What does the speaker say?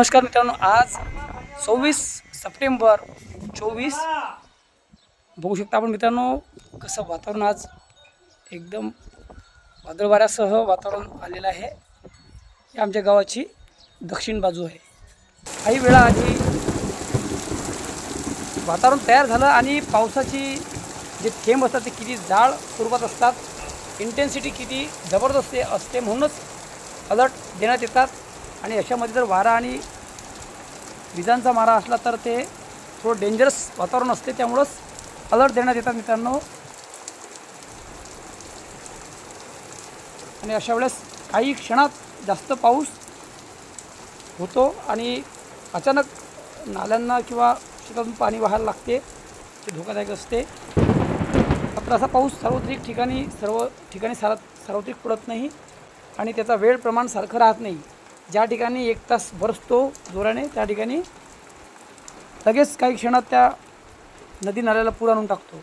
नमस्कार मित्रांनो आज सव्वीस सप्टेंबर चोवीस. बघू शकता आपण मित्रांनो कसं वातावरण आज एकदम वादळवाऱ्यासह वातावरण आलेलं आहे. ही आमच्या गावाची दक्षिण बाजू आहे. काही वेळा आधी वातावरण तयार झालं आणि पावसाची जे थेंब असतात ते किती जाळ स्वरूपात असतात इंटेन्सिटी किती जबरदस्त असते म्हणूनच अलर्ट देण्यात येतात. आणि याच्यामध्ये जर वारा आणि विजांचा मारा असला तर ते थोडं डेंजरस वातावरण असते. त्यामुळंच अलर्ट देण्यात येतात मित्रांनो. आणि अशा वेळेस काही क्षणात जास्त पाऊस होतो आणि अचानक नाल्यांना किंवा शेतातून पाणी वाहायला लागते. ते धोकादायक असते. फक्त असा पाऊस सार्वत्रिक ठिकाणी सर्व ठिकाणी सार सार्वत्रिक पडत नाही आणि त्याचा वेळ प्रमाण सारखं राहत नाही. ज्या ठिकाणी एक तास बरसतो जोराने त्या ठिकाणी लगेच काही क्षणात त्या नदी नाल्याला पूर आणून टाकतो.